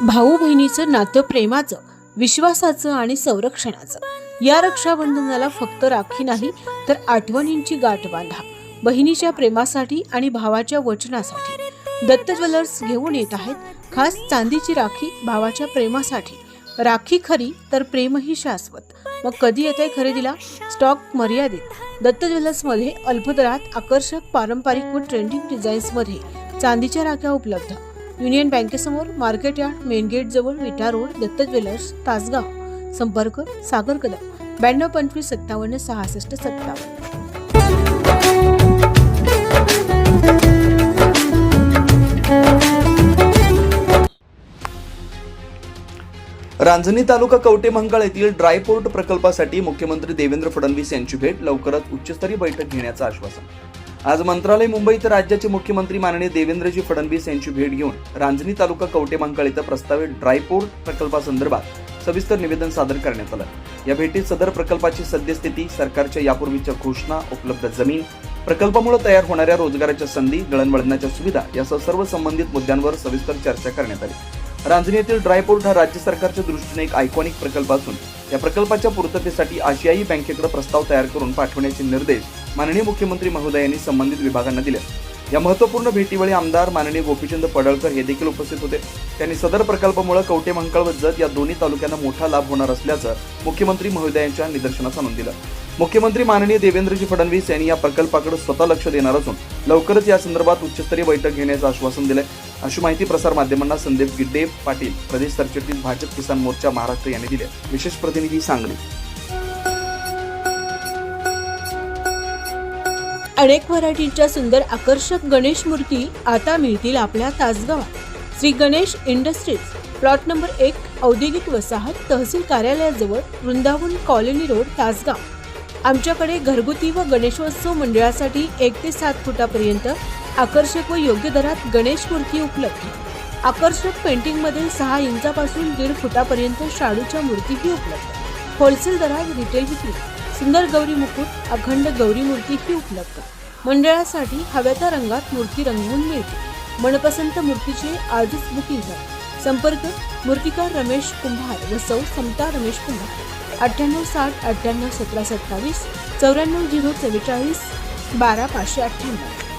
भाऊ बहिणीचं नातं प्रेमाचं विश्वासाचं आणि संरक्षणाचं. या रक्षाबंधनाला फक्त राखी नाही तर आठवणींची गाठ बांधा. बहिणीच्या प्रेमासाठी आणि भावाच्या वचनासाठी. दत्त ज्वेलर्स घेऊन येत आहेत खास चांदीची राखी भावाच्या प्रेमासाठी. राखी खरी तर प्रेमही शाश्वत. मग कधी येते खरेदीला? स्टॉक मर्यादित. दत्त ज्वेलर्समध्ये अल्पदरात आकर्षक पारंपरिक व ट्रेंडिंग डिझाईन्समध्ये चांदीच्या राख्या उपलब्ध. युनियन बँकेसमोर मार्केट यार्ड मेन गेट जवळ विटा रोड दत्त ज्वेलर्स तासगाव संपर्क सागर कदम ब्याण्णव पंचवीस सत्तावन्न सहासष्ट सत्तावन्न. रांजणी तालुका कवटे मंगळ येथील ड्रायपोर्ट प्रकल्पासाठी मुख्यमंत्री देवेंद्र फडणवीस यांची भेट. लवकरच उच्चस्तरीय बैठक घेण्याचं आश्वासन. आज मंत्रालय मुंबई राज्याचे मुख्यमंत्री माननीय देवेंद्रजी फडणवीस यांची भेट घेऊन रांजणी तालुका कवटे इथं प्रस्तावित ड्रायपोर्ट प्रकल्पासंदर्भात सविस्तर निवेदन सादर करण्यात आलं. या भेटीत सदर प्रकल्पाची सद्यस्थिती सरकारच्या यापूर्वीच्या घोषणा उपलब्ध जमीन प्रकल्पामुळे तयार होणाऱ्या रोजगाराच्या संधी दळणवळणाच्या सुविधा यासह सर्व संबंधित मुद्द्यांवर सविस्तर चर्चा करण्यात आली. रांजणी येथील ड्रायपोर्ट हा राज्य सरकारच्या दृष्टीने एक आयकॉनिक प्रकल्प असून या प्रकल्पाच्या पूर्ततेसाठी आशियाई बँकेकडे प्रस्ताव तयार करून पाठवण्याचे निर्देश माननीय मुख्यमंत्री महोदयांनी संबंधित विभागांना दिल्या या महत्त्वपूर्ण भेटीवेळी आमदार माननीय गोपीचंद पडळकर हे देखील उपस्थित होते. त्यांनी सदर प्रकल्पामुळे कवटे मंकाळ व जत या दोन्ही तालुक्यांना मोठा लाभ होणार असल्याचं मुख्यमंत्री महोदयांच्या निदर्शनास आणून दिलं. मुख्यमंत्री माननीय देवेंद्रजी फडणवीस यांनी या प्रकल्पाकडे स्वतः लक्ष देणार असून लवकरच या संदर्भात उच्चस्तरीय बैठक घेण्याचं आश्वासन दिलंय. अशी माहिती प्रसार माध्यमांना संदीप गिड्डे पाटील प्रदेश सरचिटणीस भाजप किसान मोर्चा महाराष्ट्र यांनी दिले विशेष प्रतिनिधी सांगली. अनेक व्हरायटीच्या सुंदर आकर्षक गणेश मूर्ती आता मिळतील आपल्या तासगावात. Shri Ganesh industries plot number एक औद्योगिक वसाहत तहसील कार्यालयाजवळ वृंदावन कॉलनी रोड तासगाव. आमच्याकडे घरगुती व गणेशोत्सव मंडळासाठी एक ते सात फुटापर्यंत आकर्षक व योग्य दरात गणेश मूर्ती उपलब्ध. आकर्षक पेंटिंगमध्ये सहा इंचापासून दीड फुटापर्यंत शाडूच्या मूर्तीही उपलब्ध. होलसेल दरात रिटेल विक्री. सुंदर गौरी मुकुट अखंड गौरी मूर्तीही उपलब्ध. मंडळासाठी हव्या त्या रंगात मूर्ती रंगवून मिळते. मनपसंत मूर्तीचे आजच बुकिंग करा संपर्क मूर्तिकार रमेश कुंभार व सौ समता रमेश कुंभार. अठ्ठ्याण्णव साठ अठ्ठ्याण्णव सतरा सत्तावीस चौऱ्याण्णव झिरो चव्वेचाळीस बारा पाचशे अठ्ठ्याण्णव.